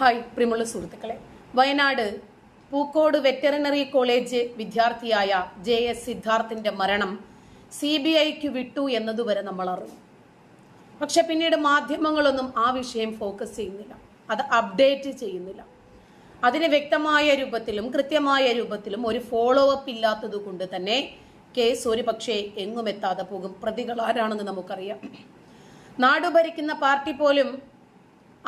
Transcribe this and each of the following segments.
Hi പ്രിയമുള്ള സുഹൃത്തുക്കളെ. Wayanad Pookode veterinary college വിദ്യാർത്ഥിയായ ജെ എസ് സിദ്ധാർത്ഥിന്റെ മരണം സി ബി ഐക്ക് വിട്ടു എന്നതുവരെ നമ്മൾ അറിഞ്ഞു. പക്ഷെ പിന്നീട് മാധ്യമങ്ങളൊന്നും ആ വിഷയം ഫോക്കസ് ചെയ്യുന്നില്ല. അത് അപ്ഡേറ്റ് ചെയ്യുന്നില്ല. അതിന് വ്യക്തമായ രൂപത്തിലും കൃത്യമായ രൂപത്തിലും ഒരു ഫോളോ അപ്പ് ഇല്ലാത്തത് കൊണ്ട് തന്നെ കേസ് ഒരു പക്ഷേ എങ്ങും എത്താതെ പോകും. പ്രതികൾ ആരാണെന്ന് നമുക്കറിയാം. നാടുഭരിക്കുന്ന പാർട്ടി പോലും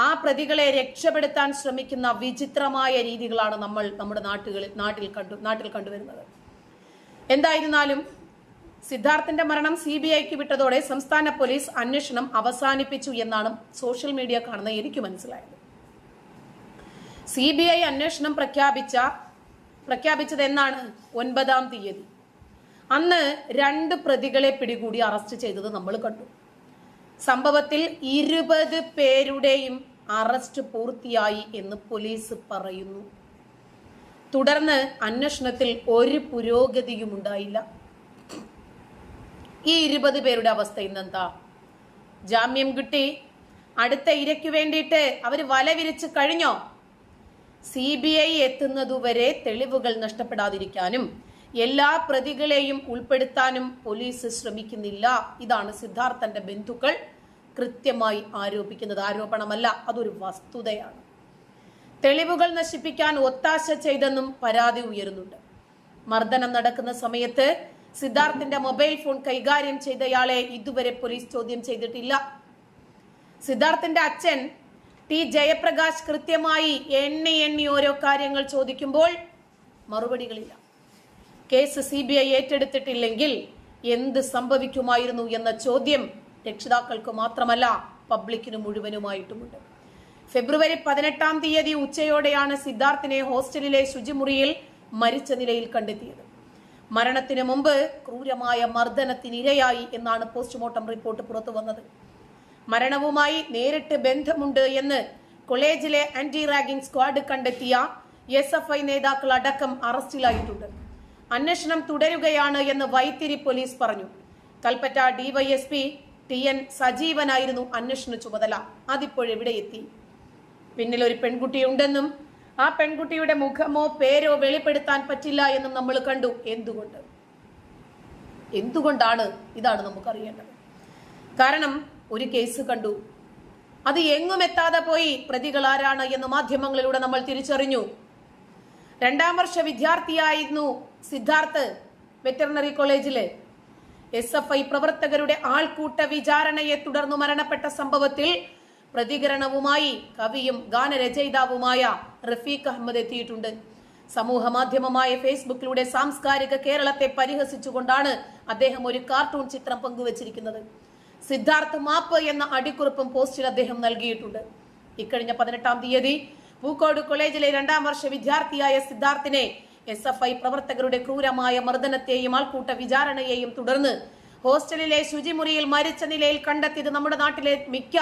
ആ പ്രതികളെ രക്ഷപ്പെടുത്താൻ ശ്രമിക്കുന്ന വിചിത്രമായ രീതികളാണ് നമ്മൾ നമ്മുടെ നാട്ടുകളിൽ നാട്ടിൽ കണ്ടു നാട്ടിൽ കണ്ടുവരുന്നത്. എന്തായിരുന്നാലും സിദ്ധാർത്ഥന്റെ മരണം സി ബി ഐക്ക് വിട്ടതോടെ സംസ്ഥാന പോലീസ് അന്വേഷണം അവസാനിപ്പിച്ചു എന്നാണ് സോഷ്യൽ മീഡിയ കാണുന്ന എനിക്ക് മനസ്സിലായത്. സി ബി ഐ അന്വേഷണം പ്രഖ്യാപിച്ച പ്രഖ്യാപിച്ചത് എന്നാണ് ഒൻപതാം തീയതി. അന്ന് രണ്ട് പ്രതികളെ പിടികൂടി അറസ്റ്റ് ചെയ്തത് നമ്മൾ കണ്ടു. സംഭവത്തിൽ ഇരുപത് പേരുടെയും അറസ്റ്റ് പൂർത്തിയായി എന്ന് പോലീസ് പറയുന്നു. തുടർന്ന് അന്വേഷണത്തിൽ ഒരു പുരോഗതിയും ഉണ്ടായില്ല. ഈ ഇരുപത് പേരുടെ അവസ്ഥ ഇന്നെന്താ? ജാമ്യം കിട്ടി. അടുത്ത ഇരയ്ക്ക് വേണ്ടിയിട്ട് അവർ വല വിരിച്ച് കഴിഞ്ഞോ? സി ബി ഐ എത്തുന്നതുവരെ തെളിവുകൾ നഷ്ടപ്പെടാതിരിക്കാനും എല്ലാ പ്രതികളെയും ഉൾപ്പെടുത്താനും പോലീസ് ശ്രമിക്കുന്നില്ല. ഇതാണ് സിദ്ധാർത്ഥന്റെ ബന്ധുക്കൾ കൃത്യമായി ആരോപിക്കുന്നത് ആരോപണമല്ല അതൊരു വസ്തുതയാണ്. തെളിവുകൾ നശിപ്പിക്കാൻ ഒത്താശ ചെയ്തെന്നും പരാതി ഉയരുന്നുണ്ട്. മർദ്ദനം നടക്കുന്ന സമയത്ത് സിദ്ധാർത്ഥിന്റെ മൊബൈൽ ഫോൺ കൈകാര്യം ചെയ്തയാളെ ഇതുവരെ പോലീസ് ചോദ്യം ചെയ്തിട്ടില്ല. സിദ്ധാർത്ഥിന്റെ അച്ഛൻ ടി ജയപ്രകാശ് കൃത്യമായി എണ്ണി എണ്ണി ഓരോ കാര്യങ്ങൾ ചോദിക്കുമ്പോൾ മറുപടികളില്ല. കേസ് സി ബി ഐ ഏറ്റെടുത്തിട്ടില്ലെങ്കിൽ എന്ത് സംഭവിക്കുമായിരുന്നു എന്ന ചോദ്യം രക്ഷിതാക്കൾക്ക് മാത്രമല്ല പബ്ലിക്കിന് മുഴുവനുമായിട്ടുമുണ്ട്. ഫെബ്രുവരി പതിനെട്ടാം തീയതി ഉച്ചയോടെയാണ് സിദ്ധാർത്ഥിനെ ഹോസ്റ്റലിലെ ശുചിമുറിയിൽ മരിച്ച നിലയിൽ കണ്ടെത്തിയത്. മരണത്തിന് മുമ്പ് ക്രൂരമായ മർദ്ദനത്തിനിരയായി എന്നാണ് പോസ്റ്റ്മോർട്ടം റിപ്പോർട്ട് പുറത്തു വന്നത്. മരണവുമായി നേരിട്ട് ബന്ധമുണ്ട് എന്ന് കോളേജിലെ ആന്റി റാഗിംഗ് സ്ക്വാഡ് കണ്ടെത്തിയ എസ് എഫ് ഐ നേതാക്കൾ അടക്കം അറസ്റ്റിലായിട്ടുണ്ട്. അന്വേഷണം തുടരുകയാണ് എന്ന് വൈത്തിരി പോലീസ് പറഞ്ഞു. കൽപ്പറ്റ ഡിവൈഎസ്പി ടി എൻ സജീവനായിരുന്നു അന്വേഷണ ചുമതല. അതിപ്പോഴെവിടെ എത്തി പിന്നിൽ ഒരു പെൺകുട്ടിയുണ്ടെന്നും ആ പെൺകുട്ടിയുടെ മുഖമോ പേരോ വെളിപ്പെടുത്താൻ പറ്റില്ല എന്നും നമ്മൾ കണ്ടു. എന്തുകൊണ്ട്? എന്തുകൊണ്ടാണ് ഇതാണ് നമുക്കറിയേണ്ടത്? കാരണം ഒരു കേസ് കണ്ടു. അത് എങ്ങും എത്താതെ പോയി പ്രതികൾ ആരാണ് എന്ന് മാധ്യമങ്ങളിലൂടെ നമ്മൾ തിരിച്ചറിഞ്ഞു. രണ്ടാം വർഷ വിദ്യാർത്ഥിയായിരുന്നു സിദ്ധാർത്ഥ് വെറ്ററിനറി കോളേജിൽ. എസ് എഫ് ഐ പ്രവർത്തകരുടെ ആൾക്കൂട്ട വിചാരണയെ തുടർന്ന് മരണപ്പെട്ട സംഭവത്തിൽ പ്രതികരണവുമായി കവിയും ഗാനരചയിതാവുമായ റഫീഖ് അഹമ്മദ് എത്തിയിട്ടുണ്ട്. സമൂഹ മാധ്യമമായ ഫേസ്ബുക്കിലൂടെ സാംസ്കാരിക കേരളത്തെ പരിഹസിച്ചുകൊണ്ടാണ് അദ്ദേഹം ഒരു കാർട്ടൂൺ ചിത്രം പങ്കുവച്ചിരിക്കുന്നത്. സിദ്ധാർത്ഥ മാപ്പ് എന്ന അടിക്കുറിപ്പും പോസ്റ്റിൽ അദ്ദേഹം നൽകിയിട്ടുണ്ട്. ഇക്കഴിഞ്ഞ പതിനെട്ടാം തീയതി പൂക്കോട് കോളേജിലെ രണ്ടാം വർഷ വിദ്യാർത്ഥിയായ സിദ്ധാർത്ഥിനെ എസ് എഫ് ഐ പ്രവർത്തകരുടെ ക്രൂരമായ മർദ്ദനത്തെയും ആൾക്കൂട്ട വിചാരണയെയും തുടർന്ന് ഹോസ്റ്റലിലെ ശുചിമുറിയിൽ മരിച്ച നിലയിൽ കണ്ടെത്തിയത് നമ്മുടെ നാട്ടിലെ മിക്ക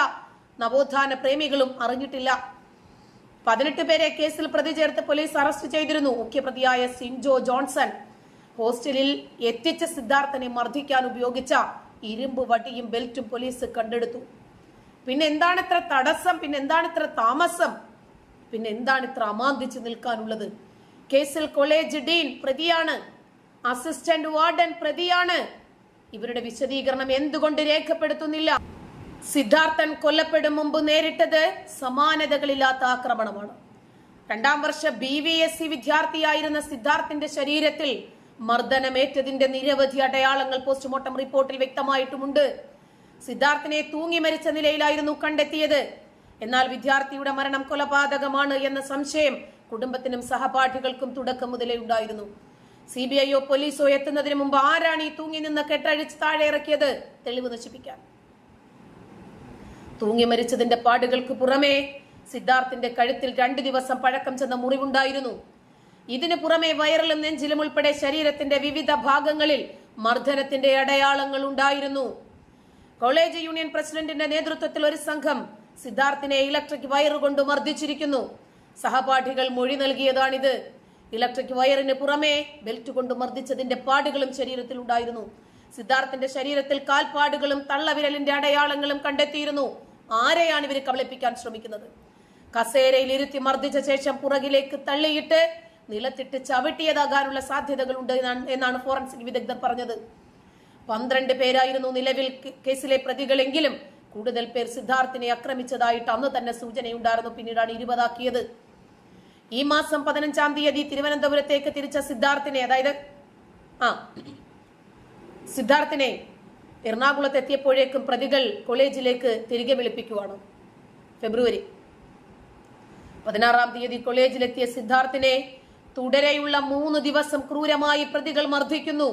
നവോത്ഥാന പ്രേമികളും അറിഞ്ഞിട്ടില്ല. പതിനെട്ട് പേരെ കേസിൽ പ്രതി ചേർത്ത് പോലീസ് അറസ്റ്റ് ചെയ്തിരുന്നു. മുഖ്യപ്രതിയായ സിൻജോ ജോൺസൺ ഹോസ്റ്റലിൽ എത്തിച്ച സിദ്ധാർത്ഥനെ മർദ്ദിക്കാൻ ഉപയോഗിച്ച ഇരുമ്പ് വടിയും ബെൽറ്റും പോലീസ് കണ്ടെടുത്തു. പിന്നെ എന്താണ് ഇത്ര തടസ്സം? പിന്നെ എന്താണ് ഇത്ര താമസം? പിന്നെ എന്താണ് ഇത്ര അമാന്തിച്ച് നിൽക്കാനുള്ളത്? കേസിൽ കോളേജ് ഡീൻ പ്രതിയാണ്. അസിസ്റ്റന്റ് വാർഡൻ പ്രതിയാണ്. ഇവരുടെ വിശദീകരണം എന്തുകൊണ്ട് രേഖപ്പെടുത്തുന്നില്ല? സിദ്ധാർത്ഥൻ കൊല്ലപ്പെടും മുമ്പ് നേരിട്ടത് സമാനതകളില്ലാത്ത ആക്രമണമാണ്. രണ്ടാം വർഷ ബി വി എസ് സി വിദ്യാർത്ഥിയായിരുന്ന സിദ്ധാർത്ഥിന്റെ ശരീരത്തിൽ മർദ്ദനമേറ്റതിന്റെ നിരവധി അടയാളങ്ങൾ പോസ്റ്റ്മോർട്ടം റിപ്പോർട്ടിൽ വ്യക്തമായിട്ടുമുണ്ട്. സിദ്ധാർത്ഥിനെ തൂങ്ങി മരിച്ച നിലയിലായിരുന്നു കണ്ടെത്തിയത്. എന്നാൽ വിദ്യാർത്ഥിയുടെ മരണം കൊലപാതകമാണ് എന്ന സംശയം കുടുംബത്തിനും സഹപാഠികൾക്കും തുടക്കം മുതലേ ഉണ്ടായിരുന്നു. സി ബി ഐയോ പോലീസോ എത്തുന്നതിന് മുമ്പ് ആരാണ് ഈ തൂങ്ങി നിന്ന് കെട്ടഴിച്ച് താഴെ ഇറക്കിയത്? തെളിവ് നശിപ്പിക്കാൻ തൂങ്ങി മരിച്ചതിന്റെ പാടുകൾക്ക് പുറമേ സിദ്ധാർത്ഥിന്റെ കഴുത്തിൽ രണ്ടു ദിവസം പഴക്കം ചെന്ന മുറിവുണ്ടായിരുന്നു. ഇതിനു പുറമെ വയറിലും നെഞ്ചിലും ഉൾപ്പെടെ ശരീരത്തിന്റെ വിവിധ ഭാഗങ്ങളിൽ മർദ്ദനത്തിന്റെ അടയാളങ്ങൾ ഉണ്ടായിരുന്നു. കോളേജ് യൂണിയൻ പ്രസിഡന്റിന്റെ നേതൃത്വത്തിൽ ഒരു സംഘം സിദ്ധാർത്ഥിനെ ഇലക്ട്രിക് വയറുകൊണ്ട് കൊണ്ട് മർദ്ദിച്ചിരിക്കുന്നു. സഹപാഠികൾ മൊഴി നൽകിയതാണിത്. ഇലക്ട്രിക് വയറിന് പുറമേ ബെൽറ്റ് കൊണ്ട് മർദ്ദിച്ചതിന്റെ പാടുകളും ശരീരത്തിൽ ഉണ്ടായിരുന്നു. സിദ്ധാർത്ഥിന്റെ ശരീരത്തിൽ കാൽപ്പാടുകളും തള്ളവിരലിന്റെ അടയാളങ്ങളും കണ്ടെത്തിയിരുന്നു. ആരെയാണ് ഇവർ കബളിപ്പിക്കാൻ ശ്രമിക്കുന്നത്? കസേരയിൽ ഇരുത്തി മർദ്ദിച്ച ശേഷം പുറകിലേക്ക് തള്ളിയിട്ട് നിലത്തിട്ട് ചവിട്ടിയതാകാനുള്ള സാധ്യതകളുണ്ട് എന്നാണ് ഫോറൻസിക് വിദഗ്ധർ പറഞ്ഞത്. പന്ത്രണ്ട് പേരായിരുന്നു നിലവിൽ കേസിലെ പ്രതികളെങ്കിലും കൂടുതൽ പേർ സിദ്ധാർത്ഥിനെ ആക്രമിച്ചതായിട്ട് അന്ന് തന്നെ സൂചനയുണ്ടായിരുന്നു. പിന്നീടാണ് ഇരുപതാക്കിയത്. ഈ മാസം പതിനഞ്ചാം തീയതി തിരുവനന്തപുരത്തേക്ക് തിരിച്ച സിദ്ധാർത്ഥിനെ അതായത് ആ സിദ്ധാർത്ഥിനെ എറണാകുളത്ത് എത്തിയപ്പോഴേക്കും പ്രതികൾ കോളേജിലേക്ക് തിരികെ വിളിപ്പിക്കുവാണ്. ഫെബ്രുവരി പതിനാറാം തീയതി കോളേജിലെത്തിയ സിദ്ധാർത്ഥിനെ തുടരെയുള്ള മൂന്ന് ദിവസം ക്രൂരമായി പ്രതികൾ മർദ്ദിക്കുന്നു.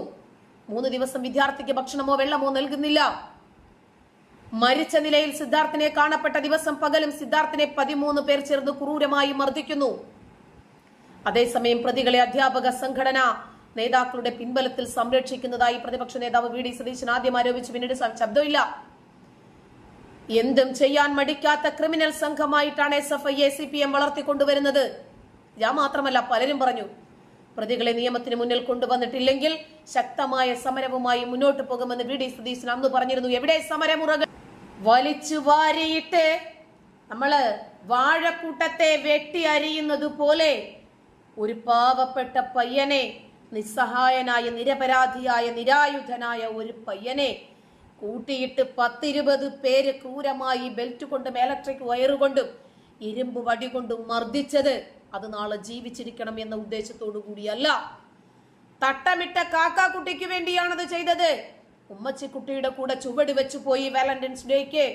മൂന്ന് ദിവസം വിദ്യാർത്ഥിക്ക് ഭക്ഷണമോ വെള്ളമോ നൽകുന്നില്ല. മരിച്ച നിലയിൽ സിദ്ധാർത്ഥിനെ കാണപ്പെട്ട ദിവസം പകലും സിദ്ധാർത്ഥിനെ പതിമൂന്ന് പേർ ചേർന്ന് ക്രൂരമായി മർദ്ദിക്കുന്നു. അതേസമയം പ്രതികളെ അധ്യാപക സംഘടന നേതാക്കളുടെ പിൻബലത്തിൽ സംരക്ഷിക്കുന്നതായി പ്രതിപക്ഷ നേതാവ് വി ഡി സതീശൻ ആദ്യം ആരോപിച്ചു. പിന്നീട് ശബ്ദമില്ല. എന്തും ചെയ്യാൻ മടിക്കാത്ത criminal സംഘമായിട്ടാണ് S F I A C P M വളർത്തിക്കൊണ്ടുവരുന്നത്. ഞാൻ മാത്രമല്ല പലരും പറഞ്ഞു പ്രതികളെ നിയമത്തിന് മുന്നിൽ കൊണ്ടുവന്നിട്ടില്ലെങ്കിൽ ശക്തമായ സമരവുമായി മുന്നോട്ട് പോകുമെന്ന് വി ഡി സതീശൻ അന്ന് പറഞ്ഞിരുന്നു. എവിടെ സമരമുറകൾ? വലിച്ചു വാരിയിട്ട് നമ്മൾ വാഴക്കൂട്ടത്തെ വെട്ടി അരിയുന്നത് പോലെ ഒരു പാവപ്പെട്ട പയ്യനെ നിസ്സഹായനായ നിരപരാധിയായ നിരായുധനായ ഒരു പയ്യനെ കൂട്ടിയിട്ട് പത്തിരുപത് പേര് ക്രൂരമായി ബെൽറ്റ് കൊണ്ടും ഇലക്ട്രിക് വയറുകൊണ്ടും ഇരുമ്പ് വടി കൊണ്ടും മർദ്ദിച്ചത് അത് നാളെ ജീവിച്ചിരിക്കണം എന്ന ഉദ്ദേശത്തോടു കൂടിയല്ല. തട്ടമിട്ട കാക്കാക്കുട്ടിക്ക് വേണ്ടിയാണത് ചെയ്തത്. ഉമ്മച്ചിക്കുട്ടിയുടെ കൂടെ ചുവട് വെച്ചു പോയി വാലന്റൈൻസ് ഡേക്ക്.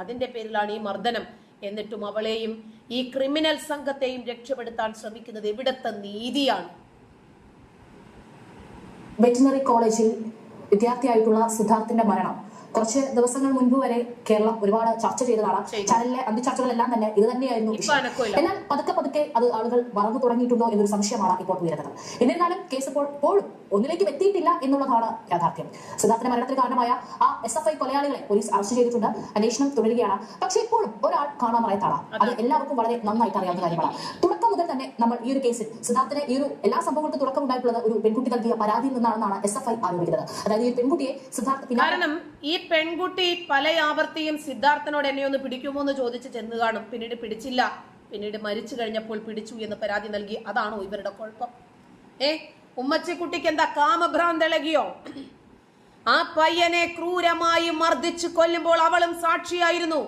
അതിന്റെ പേരിലാണ് ഈ മർദ്ദനം. എന്നിട്ടും അവളെയും ഈ ക്രിമിനൽ സംഘത്തെയും രക്ഷപ്പെടുത്താൻ ശ്രമിക്കുന്നത് എവിടത്തെ നീതിയാണ്? വെറ്റിനറി കോളേജിൽ വിദ്യാർത്ഥിയായിട്ടുള്ള സിദ്ധാർത്ഥിന്റെ മരണം. കുറച്ച് ദിവസങ്ങൾ മുൻപ് വരെ കേരളം ഒരുപാട് ചർച്ച ചെയ്തതാണ്. ചെയ്തു. ചാനലിലെ അന്ത്യചർച്ചകളെല്ലാം തന്നെ ഇത് തന്നെയായിരുന്നു. എന്നാൽ പതുക്കെ പതുക്കെ അത് ആളുകൾ മറന്നു തുടങ്ങിയിട്ടുണ്ടോ എന്നൊരു സംശയമാണ് ഇപ്പോൾ ഉയരുന്നത്. എന്നിരുന്നാലും കേസ് ഇപ്പോൾ പോലും ഒന്നിലേക്ക് എത്തിയിട്ടില്ല എന്നുള്ളതാണ് യാഥാർത്ഥ്യം. സിദ്ധാർത്ഥിന്റെ മരണത്തിന് കാരണമായ ആ എസ് എഫ് ഐ കൊലയാളികളെ പോലീസ് അറസ്റ്റ് ചെയ്തിട്ടുണ്ട്. അന്വേഷണം തുടരുകയാണ്. പക്ഷെ ഇപ്പോഴും ഒരാൾ കാണാമറയത്താണ് അത്. എല്ലാവർക്കും വളരെ നന്നായിട്ട് അറിയാവുന്ന കാര്യമാണ്. തുടക്കം മുതൽ തന്നെ നമ്മൾ ഈ ഒരു കേസിൽ സിദ്ധാർത്ഥിന് ഈ ഒരു എല്ലാ സംഭവങ്ങൾക്കും തുടക്കം ഉണ്ടായിട്ടുള്ളത് ഒരു പെൺകുട്ടി നൽകിയ പരാതിയിൽ നിന്നാണെന്നാണ് എസ് എഫ് ഐ ആരോപിക്കുന്നത്. അതായത് ഈ പെൺകുട്ടിയെ സിദ്ധാർത്ഥ കാരണം ഈ പെൺകുട്ടി പല ആവർത്തിയും സിദ്ധാർത്ഥനോട് എന്നെ ഒന്ന് പിടിക്കുമോ എന്ന് ചോദിച്ച് ചെന്ന് കാണും. പിന്നീട് പിടിച്ചില്ല. പിന്നീട് മരിച്ചു കഴിഞ്ഞപ്പോൾ പിടിച്ചു എന്ന് പരാതി നൽകി. അതാണോ ഇവരുടെ കുഴപ്പം? ഏ ഉമ്മച്ചിക്കുട്ടിക്ക് എന്താ കാമഭ്രാന്ത് ഇളകിയോ? ആ പയ്യനെ ക്രൂരമായി മർദ്ദിച്ചു കൊല്ലുമ്പോൾ അവളും സാക്ഷിയായിരുന്നു.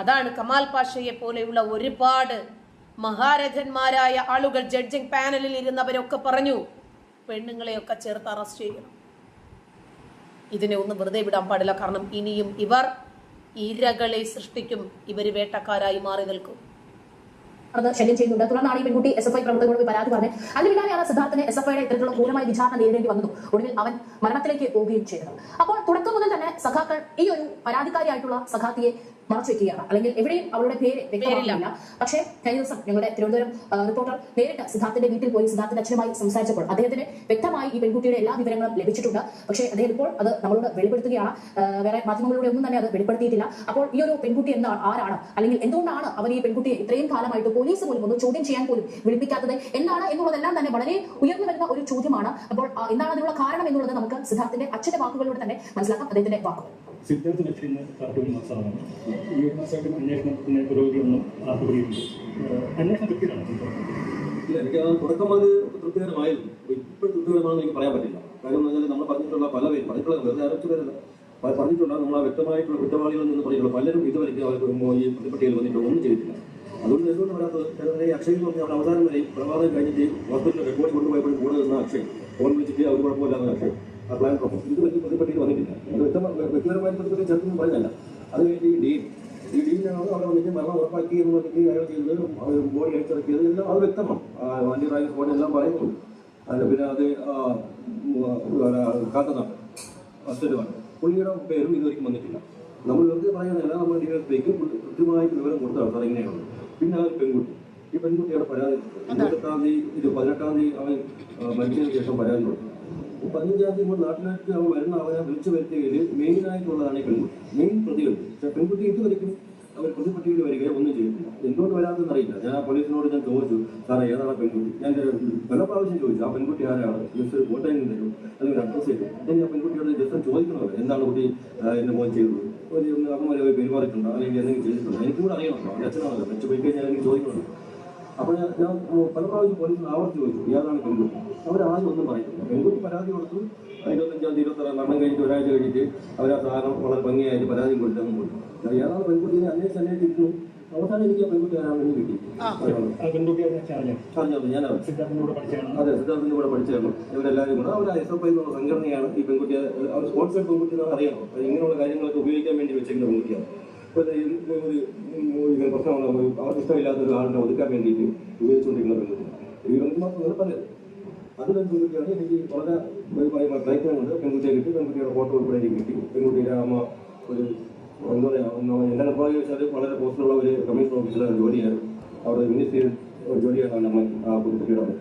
അതാണ് കമാൽ പാഷയെ പോലെയുള്ള ഒരുപാട് മഹാരഥന്മാരായ ആളുകൾ ജഡ്ജിംഗ് പാനലിൽ ഇരുന്നവരൊക്കെ പറഞ്ഞു പെണ്ണുങ്ങളെയൊക്കെ ചേർത്ത് അറസ്റ്റ് ചെയ്യണം. ഇതിനെ ഒന്നും വെറുതെ വിടാൻ പാടില്ല. കാരണം ഇനിയും ഇവർ ഇരകളെ സൃഷ്ടിക്കും. ഇവർ വേട്ടക്കാരായി മാറി നിൽക്കും. അത് ശല്യം ചെയ്യുന്നുണ്ട്. തുടർന്നാണ് ഈ പെൺകുട്ടി എസ് എഫ് ഐ പ്രവർത്തകരോട് പരാതി പറഞ്ഞത്. പിന്നാലെയാണ് സിദ്ധാർത്ഥിന് എസ് എഫ് ഐയുടെ ഇത്തരത്തിലുള്ള ക്രൂരമായ വിചാരണ നേരിടേണ്ടി വന്നതും ഒടുവിൽ അവൻ മരണത്തിലേക്ക് പോവുകയും ചെയ്തത്. അപ്പോൾ തുടക്കം മുതൽ തന്നെ സഖാക്കൾ ഈ ഒരു പരാതിക്കാരിയായിട്ടുള്ള സഖാത്തിയെ മറച്ചു വെക്കുകയാണ് അല്ലെങ്കിൽ എവിടെയും അവളുടെ പേര് വ്യക്തമാക്കില്ല പക്ഷേ കഴിഞ്ഞ ദിവസം ഞങ്ങളുടെ തിരുവനന്തപുരം റിപ്പോർട്ടർ നേരിട്ട് സിദ്ധാർത്ഥിന്റെ വീട്ടിൽ പോയി സിദ്ധാർത്ഥിന്റെ അച്ഛനുമായി സംസാരിച്ചപ്പോൾ അദ്ദേഹത്തിന് വ്യക്തമായി ഈ പെൺകുട്ടിയുടെ എല്ലാ വിവരങ്ങളും ലഭിച്ചിട്ടുണ്ട്. പക്ഷേ അദ്ദേഹം ഇപ്പോൾ അത് നമ്മളോട് വെളിപ്പെടുത്തുകയാണ്. വേറെ മാധ്യമങ്ങളിലൂടെ ഒന്നും തന്നെ അത് വെളിപ്പെടുത്തിയിട്ടില്ല. അപ്പോൾ ഈ ഒരു പെൺകുട്ടി എന്താണ് ആരാണ്? അല്ലെങ്കിൽ എന്തുകൊണ്ടാണ് അവർ ഈ പെൺകുട്ടിയെ ഇത്രയും കാലമായിട്ട് പോലീസ് പോലും ഒന്ന് ചോദ്യം ചെയ്യാൻ പോലും വിളിപ്പിക്കാത്തത്? എന്താണ് എന്നുള്ളതെല്ലാം തന്നെ വളരെ ഉയർന്നു വരുന്ന ഒരു ചോദ്യമാണ്. അപ്പോൾ എന്താണ് അതിനുള്ള കാരണം എന്നുള്ളത് നമുക്ക് സിദ്ധാർത്ഥിന്റെ അച്ഛന്റെ വാക്കുകളിലൂടെ തന്നെ മനസ്സിലാക്കാം. അദ്ദേഹത്തിന്റെ വാക്കുകൾ. സിദ്ധാർത്ഥ വെച്ചിരുന്ന കാർട്ടൂൺ മാസമാണ് ഈ ഒരു മാസമായിട്ട് അന്വേഷണത്തിന് പുരോഗതിയൊന്നും ആർക്കുപിടിയുണ്ട് അന്വേഷണം കൃത്യമാണ്? ഇല്ല എനിക്ക് ആ തുടക്കം അത് തൃപ്തികരമായിരുന്നു. ഇപ്പോൾ തൃപ്തികരമാണെന്ന് എനിക്ക് പറയാൻ പറ്റില്ല. കാര്യം എന്ന് വെച്ചാൽ നമ്മൾ പറഞ്ഞിട്ടുള്ള പല പേരും പറഞ്ഞിട്ടുള്ള വെറുതെ ആരോപിച്ചു പേരല്ല. പ- പറഞ്ഞിട്ടുള്ള നമ്മൾ വ്യക്തമായിട്ടുള്ള കുറ്റവാളികളിൽ നിന്ന് പറഞ്ഞിട്ടുള്ള പലരും ഇതുവരെയ്ക്ക് അവർക്ക് ഈ പ്രതിപട്ടികയിൽ വന്നിട്ട് ഒന്നും ചെയ്തിട്ടില്ല. അതുകൊണ്ട് എന്തുകൊണ്ട് വരാത്തത്? ഈ അക്ഷയ് എന്ന് അവിടെ അവസാനം വരെയും പ്രഭാതം കഴിഞ്ഞിട്ട് ഹോസ്പിറ്റലിൽ റെക്കോർഡ് കൊണ്ടുപോയപ്പോഴും കൂടെ നിന്ന അക്ഷയ്. ഫോൺ വിളിച്ചിട്ട് അവർ കുഴപ്പമില്ലാന്ന് അക്ഷയ്. പ്ലാൻ പ്രൊപ്പം ഇത് പറ്റി പ്രതിപട്ടിയിൽ വന്നിട്ടില്ല. അത് വ്യക്തമായി വ്യക്തിപരമായ പ്രതിപട്ടി ചേർത്തും പറഞ്ഞല്ല അത് കഴിഞ്ഞ് ഈ ഡീൻ ഈ ഡീനാണ് അവിടെ വന്നിട്ട് മരണം ഉറപ്പാക്കി എന്ന് പറഞ്ഞിട്ട് അയാൾ ചെയ്തത് ബോഡി അടിച്ചിറക്കിയത് എല്ലാം അത് വ്യക്തമാണ്. വണ്ടി റാങ്ക് ബോഡി എല്ലാം പറയുന്നുണ്ട്. അല്ല പിന്നെ അത് കാത്തനാണ് ഫസ്റ്റ് പുള്ളിയുടെ പേരും ഇതുവരെയും വന്നിട്ടില്ല. നമ്മൾ വെറുതെ പറയുന്നതല്ല നമ്മൾ ഡിവൈഎസ്പിക്ക് കൃത്യമായിട്ട് വിവരം കൊടുത്താണ് സാർ ഇങ്ങനെയാണ് പിന്നെ ആ ഒരു പെൺകുട്ടി. ഈ പെൺകുട്ടിയുടെ പരാതി ഇരുപത്തെട്ടാം തീയതി ഇത് പതിനെട്ടാം തീയതി അവൻ മരിച്ചതിന് ശേഷം പരാതി കൊടുത്തു. പതിനഞ്ചാം തീയതി നാട്ടിലേക്ക് അവൻ വരുന്ന അവനെ വിളിച്ചു വരുത്തുകയിൽ മെയിൻ ആയിട്ടുള്ളതാണ് പെൺകുട്ടി. മെയിൻ പ്രതികൾ പെൺകുട്ടി ഇതുവരെയും അവർ പ്രതിപട്ടികയിൽ വരികയോ ഒന്നും ചെയ്തിട്ടില്ല. എന്തുകൊണ്ട് വരാത്തെന്ന് അറിയില്ല. ഞാൻ ആ പോലീസിനോട് ഞാൻ ചോദിച്ചു സാറേ ഏതാണ് പെൺകുട്ടി? ഞാൻ പല പ്രാവശ്യം ചോദിച്ചു ആ പെൺകുട്ടി ആരാണ്? ജസ്റ്റ് ഒരു ഫോട്ടോ തരും. അല്ലെങ്കിൽ അഡ്രസ് തരും. ഞാൻ ആ പെൺകുട്ടിയോട് ജസ്റ്റ് ചോദിക്കണമല്ലോ എന്താണ് കുട്ടി എന്നെ മോൻ ചെയ്തത്? ഒരു അമ്മമാരെ പെരുമാറിയിട്ടുണ്ടോ? അല്ലെങ്കിൽ എന്തെങ്കിലും ചെയ്തിട്ടുണ്ടോ? എനിക്ക് കൂടെ അറിയണമല്ലോ അച്ഛനാണല്ലോ പോയി കഴിഞ്ഞാൽ എനിക്ക് ചോദിക്കണമല്ലോ. അപ്പോൾ ഞാൻ ഞാൻ പല പ്രാവശ്യം പോലീസിന് ആവർത്തി ചോദിച്ചു ഏതാണ് പെൺകുട്ടി. അവരാരും ഒന്നും പറയുന്നില്ല പെൺകുട്ടി പരാതി കൊടുത്തു ഇരുപത്തഞ്ചാം തീയതി ഇരുപത്താറാം മരണം കഴിഞ്ഞിട്ട് ഒരാഴ്ച കഴിഞ്ഞിട്ട് അവരാ ആ സാധനം വളരെ ഭംഗിയായിട്ട് പരാതിയും കൊടുത്തങ്ങ് പോയി. ഏതാണ് പെൺകുട്ടിയെ അന്വേഷിച്ച് അന്വേഷിച്ചിരുന്നു അവസാനം എനിക്ക് ആ പെൺകുട്ടി ആരാണെന്ന് കിട്ടി. അറിഞ്ഞത് ഞാൻ അതെ സിദ്ധാർത്ഥിന്റെ കൂടെ പഠിച്ചായിരുന്നു ഇവരെല്ലാവരും കൂടെ. അവർ എസ് എഫ് ഐ എന്നുള്ള സംഘടനയാണ് ഈ പെൺകുട്ടിയെ അവർ സ്പോൺസർ പെൺകുട്ടി എന്ന് അറിയണം ഇങ്ങനെയുള്ള കാര്യങ്ങളൊക്കെ ഉപയോഗിക്കാൻ വേണ്ടി വെച്ചിരിക്കുന്ന പെൺകുട്ടിയാണ്. ഒരു ഒരു പ്രശ്നമാണ് അവർക്ക് ഇഷ്ടമില്ലാത്ത ഒരു ആളിനെ ഒതുക്കാൻ വേണ്ടിയിട്ട് ഉപയോഗിച്ചുകൊണ്ടിരിക്കുന്ന പെൺകുട്ടി പറയാം അതിലൊരു പെൺകുട്ടിയാണ് എനിക്ക് വളരെ പ്രയത്നം കൊണ്ട് പെൺകുട്ടിയെ കിട്ടി പെൺകുട്ടിയുടെ ഫോട്ടോ ഉൾപ്പെടെ എനിക്ക് കിട്ടി പെൺകുട്ടിയുടെ അമ്മ ഒരു എന്താ പറയുക എന്റെ നിർഭാഗ്യം വെച്ചാൽ വളരെ പോസ്റ്റിലുള്ള ഒരു കമ്മീഷൻ ഓഫീസിലെ ജോലിയായിരുന്നു അവിടെ മിനിസ്ട്രിയിൽ ജോലിയാണ് അമ്മ ആ കുട്ടിയുടെ അമ്മ.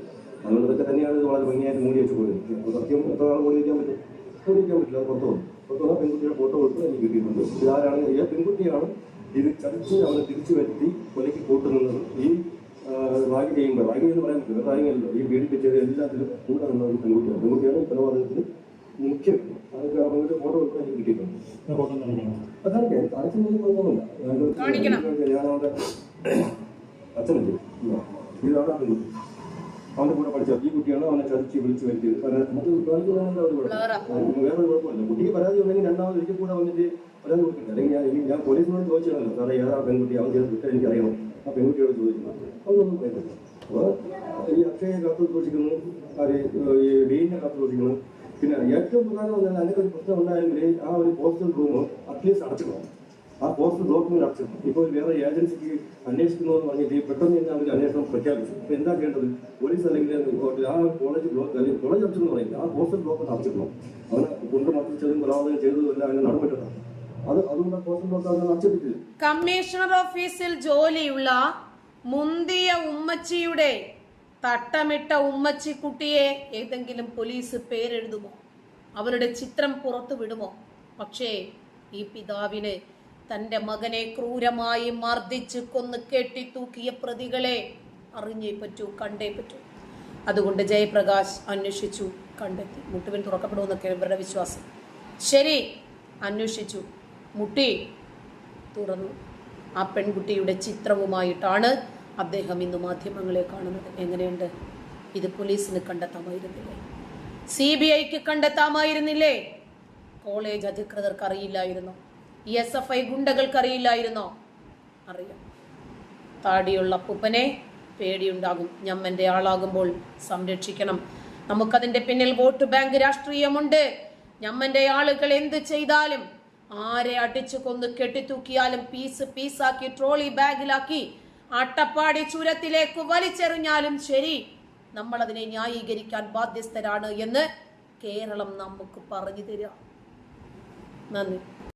അതുകൊണ്ട് ഇതൊക്കെ തന്നെയാണ് ഇത് വളരെ ഭംഗിയായിട്ട് മൂടി വെച്ച് പോയത്. സത്യം എത്ര നാൾ മൂടി വയ്ക്കാൻ പറ്റും? മൂടി വയ്ക്കാൻ പറ്റില്ല പുറത്തു പോകും. പുറത്തു വന്നാൽ പെൺകുട്ടിയുടെ ഫോട്ടോ കൊടുത്ത് എനിക്ക് കിട്ടിയിട്ടുണ്ട്. ഇതാരാണ്? ഈ പെൺകുട്ടിയാണ് ഇത് ചതിച്ച് അവരെ തിരിച്ചു വരുത്തി കൊലയ്ക്ക് കൂട്ടുന്നത്. ഈ റാഗി ചെയ്യുമ്പോൾ റാഗി എന്ന് പറയാൻ പറ്റില്ല റാഗിയല്ലോ ഈ പീഡിപ്പിച്ചത് എല്ലാത്തിലും കൂടെ നിന്ന ഒരു പെൺകുട്ടിയാണ്. പെൺകുട്ടിയാണ് കൊലപാതകത്തിൽ മുഖ്യം. അതൊക്കെ അവരുടെ ഫോട്ടോ കൊടുത്ത് എനിക്ക് കിട്ടിയിട്ടുണ്ട്. അതൊക്കെ കാണിക്കുന്നതിന് കുഴപ്പമൊന്നുമില്ല. ഞാൻ അവിടെ അച്ഛനല്ലേ? ഇതാണ് ആ പെൺകുട്ടി. അവന്റെ കൂടെ പഠിച്ചത്. ഈ കുട്ടിയാണ് അവനെ ചതിച്ച് വിളിച്ച് വരുത്തിയത്. നമുക്ക് കാണിക്കുന്നതിന് ഒരു കുഴപ്പം. വേറെ. കുഴപ്പമില്ല. കുട്ടിക്ക് പരാതി ഉണ്ടെങ്കിൽ രണ്ടാമത് ഒരിക്കൽ കൂടെ വന്നിട്ട് പരാതി കൊടുക്കില്ല അല്ലെങ്കിൽ ഞാൻ ഞാൻ പോലീസിനോട് ചോദിച്ചാണല്ലോ സാറേ ഏതാ പെൺകുട്ടി? അവൻ ചെയ്ത കുറ്റം എനിക്ക് അറിയണം ആ പെൺകുട്ടിയോട് ചോദിക്കുന്നു. അതൊന്നും പറയുന്നില്ല അപ്പോൾ ഈ അക്ഷയെ കാത്തു സൂക്ഷിക്കുന്നു. ഈ ഡീനിനെ കാത്തു സൂക്ഷിക്കുന്നു. പിന്നെ ഏറ്റവും പ്രധാനം പറഞ്ഞാൽ അതിനൊക്കെ ഒരു പ്രശ്നം ഉണ്ടായെങ്കിൽ ആ ഒരു പോസ്റ്റൽ റൂം അറ്റ്ലീസ്റ്റ് അടച്ചിടണം. ആ പോസ്റ്റ് ഡോക്യുമെന്റ് അടച്ചിടണം ഇപ്പോൾ വേറെ ഏജൻസിക്ക് അന്വേഷിക്കുന്നു എന്ന് പറഞ്ഞിട്ട് പെട്ടെന്ന് തന്നെ അവർ അന്വേഷണം പ്രഖ്യാപിച്ചു. അപ്പോൾ എന്താ ചെയ്യേണ്ടത്? പോലീസ് അല്ലെങ്കിൽ ആ കോളേജ് ബ്ലോക്ക് അല്ലെങ്കിൽ കോളേജ് അടച്ചെന്ന് പറയില്ല ആ പോസ്റ്റ് ബ്ലോക്ക് അടച്ചിടണം അവനെ കൊണ്ട് മർദ്ദിച്ചതും കൊലാപാതകം ചെയ്തതും അവന് അവനെ നടന്നിട്ടുണ്ട് അത് അതുകൊണ്ട് പോസ്റ്റ് ബ്ലോക്ക് അവനെ അടച്ചിട്ടില്ല കമ്മീഷണർ ഓഫീസിൽ ജോലിയുള്ള മുന്തിയ ഉമ്മച്ചിയുടെ തട്ടമിട്ട ഉമ്മച്ചി കുട്ടിയെ ഏതെങ്കിലും പോലീസ് പേരെഴുതുമോ? അവരുടെ ചിത്രം പുറത്തു വിടുമോ പക്ഷേ ഈ പിതാവിന് തന്റെ മകനെ ക്രൂരമായി മർദ്ദിച്ച് കൊന്ന് കെട്ടിത്തൂക്കിയ പ്രതികളെ അറിഞ്ഞേ പറ്റൂ കണ്ടേ പറ്റൂ. അതുകൊണ്ട് ജയപ്രകാശ് അന്വേഷിച്ചു കണ്ടെത്തി. മുട്ടുവിൻ തുറക്കപ്പെടുമെന്നൊക്കെ ഇവരുടെ വിശ്വാസം. ശരി അന്വേഷിച്ചു. മുട്ടി തുറന്നു. ആ പെൺകുട്ടിയുടെ ചിത്രവുമായിട്ടാണ് അദ്ദേഹം ഇന്ന് മാധ്യമങ്ങളെ കാണുന്നത്. എങ്ങനെയുണ്ട്? ഇത് പോലീസിന് കണ്ടെത്താമായിരുന്നില്ലേ? സി ബി ഐക്ക് കണ്ടെത്താമായിരുന്നില്ലേ? കോളേജ് അധികൃതർക്ക് അറിയില്ലായിരുന്നോ. എസ് എഫ് ഐ ഗുണ്ടകൾക്ക് അറിയില്ലായിരുന്നോ അറിയാം താടിയുള്ള അപ്പൂപ്പനെ പേടിയുണ്ടാകും. ഞമ്മന്റെ ആളാകുമ്പോൾ സംരക്ഷിക്കണം. നമുക്കതിന്റെ പിന്നിൽ വോട്ട് ബാങ്ക് രാഷ്ട്രീയമുണ്ട്. ഞമ്മന്റെ ആളുകൾ എന്ത് ചെയ്താലും ആരെ അടിച്ചു കൊന്ന് കെട്ടിത്തൂക്കിയാലും പീസ് പീസാക്കി ട്രോളി ബാഗിലാക്കി അട്ടപ്പാടി ചുരത്തിലേക്ക് വലിച്ചെറിഞ്ഞാലും ശരി നമ്മൾ അതിനെ ന്യായീകരിക്കാൻ ബാധ്യസ്ഥരാണ് എന്ന് കേരളം നമുക്ക് പറഞ്ഞു തരാം. നന്ദി.